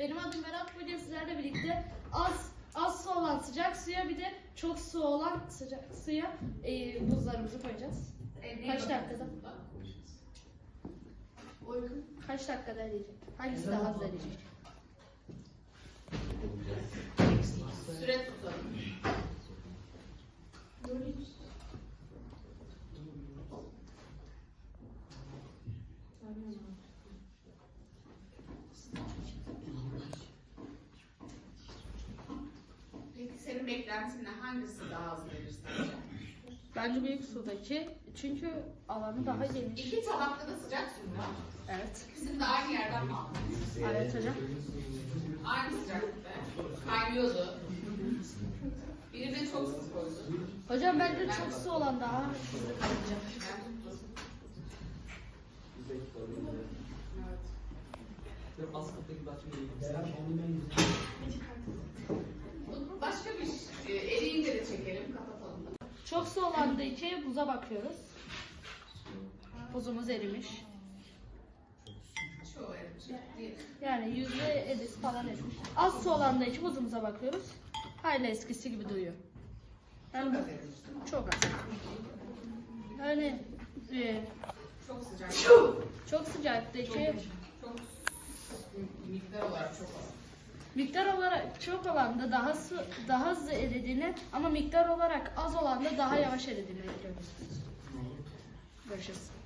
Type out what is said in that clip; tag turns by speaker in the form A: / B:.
A: Benim adım Berat. Bugün sizlerle birlikte az az su olan sıcak suya bir de çok su olan sıcak suya e, buzlarımızı koyacağız. Kaç dakikada?
B: Uygun.
A: Kaç dakikada eriyecek? Hangisi daha hızlı eriyecek?
B: Senin beklentin ne? Hangisi daha az verir sence?
A: Bence büyük sudaki çünkü alanı daha geniş.
B: İki tabakta da sıcak su mu var?
A: Evet.
B: İkisini de aynı yerden mi aldınız?
A: Evet hocam.
B: Aynı sıcaklıkta. Kaynıyordu. Biri de çok su koydu.
A: Hocam bence çok su olan daha hızlı kaynayacak.
B: Ben tuttum. Bu
A: Çok su da iki buza bakıyoruz. Buzumuz erimiş.
B: Çoğu erimiş.
A: Yani yüzde ellis falan erimiş. Az su da iki buzumuza bakıyoruz. Hala eskisi gibi duruyor. Yani
B: Çok az
A: bu çok. Yani e,
B: Çok sıcak.
A: çok sıcaktaki
B: Çok miktar olarak çok az.
A: Miktar olarak çok olan da daha su daha hızlı eridiğini ama miktar olarak az olan da daha yavaş eridiğini görüyoruz. Görüşürüz.